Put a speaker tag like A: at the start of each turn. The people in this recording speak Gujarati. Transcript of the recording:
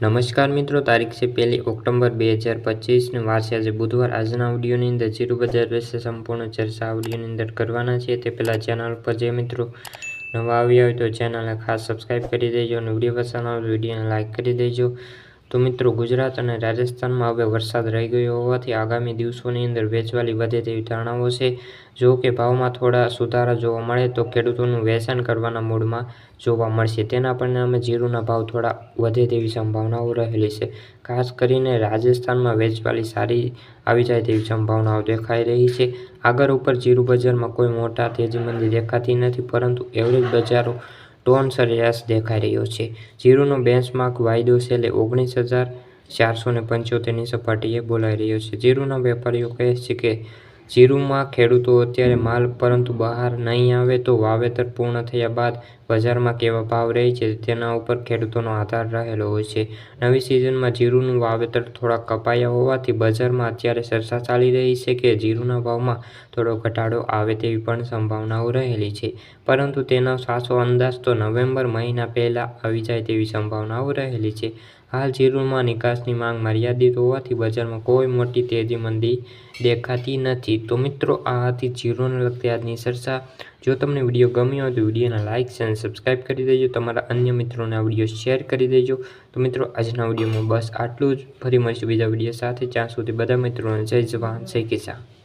A: નમસ્કાર મિત્રો, તારીખ છે પહેલી ઓક્ટોબર બે હજાર પચીસને. વાર આજે બુધવાર. આજના ઓડિયોની અંદર જીરો બજાર વિશે સંપૂર્ણ ચર્ચા ઓડિયોની અંદર કરવાના છે તે પહેલાં ચેનલ પર જે મિત્રો નવા આવ્યા હોય તો ચેનલને ખાસ સબસ્ક્રાઈબ કરી દેજો અને વીડિયો પસંદ આવે વિડીયોને લાઇક કરી દેજો. તો મિત્રો, ગુજરાત અને રાજસ્થાનમાં હવે વરસાદ રહી ગયો હોવાથી આગામી દિવસોની અંદર વેચવાલી વધે તેવી ધારણાઓ છે. જો કે ભાવમાં થોડા સુધારા જોવા મળે તો ખેડૂતોનું વેચાણ કરવાના મૂડમાં જોવા મળશે. તેના પરિણામે જીરુના ભાવ થોડા વધે તેવી સંભાવનાઓ રહેલી છે. ખાસ કરીને રાજસ્થાનમાં વેચવાલી સારી આવી જાય તેવી સંભાવનાઓ દેખાઈ રહી છે. આગળ ઉપર જીરુ બજારમાં કોઈ મોટા તેજીમંદી દેખાતી નથી, પરંતુ એવરેજ બજારો ટોન સરેરાશ દેખાઈ રહ્યો છે. જીરુનો બેન્ચમાર્ક વાયદો છેલ્લે ઓગણીસ હજાર ચારસો ને પંચોતેરની સપાટીએ બોલાઈ રહ્યો છે. જીરુના વેપારીઓ કહે છે કે જીરુમાં ખેડૂતો અત્યારે માલ પરંતુ બહાર નહીં આવે તો વાવેતર પૂર્ણ થયા બાદ બજારમાં કેવા ભાવ રહે છે તેના ઉપર ખેડૂતોનો આધાર રહેલો હોય છે. નવી સિઝનમાં જીરુનું વાવેતર થોડા કપાયા હોવાથી બજારમાં અત્યારે ચર્ચા ચાલી રહી છે કે જીરુના ભાવમાં થોડો ઘટાડો આવે તેવી પણ સંભાવનાઓ રહેલી છે. પરંતુ તેનો સાચો અંદાજ તો નવેમ્બર મહિના પહેલાં આવી જાય તેવી સંભાવનાઓ રહેલી છે. હાલ જીરુમાં નિકાસની માંગ મર્યાદિત હોવાથી બજારમાં કોઈ મોટી તેજી મંદી દેખાતી નથી. તો મિત્રો, આ હતી જીરોને લગતી આજની ચર્ચા. જો તમને વીડિયો ગમ્યો હોય તો વિડીયોને લાઇક અને સબસ્ક્રાઈબ કરી દેજો. તમારા અન્ય મિત્રોને આ વીડિયો શેર કરી દેજો. તો મિત્રો, આજના વિડીયોમાં બસ આટલું જ. ફરી મળીશું બીજા વીડિયો સાથે. જ્યાં સુધી બધા મિત્રોને જય જવાન, જય કિસાન.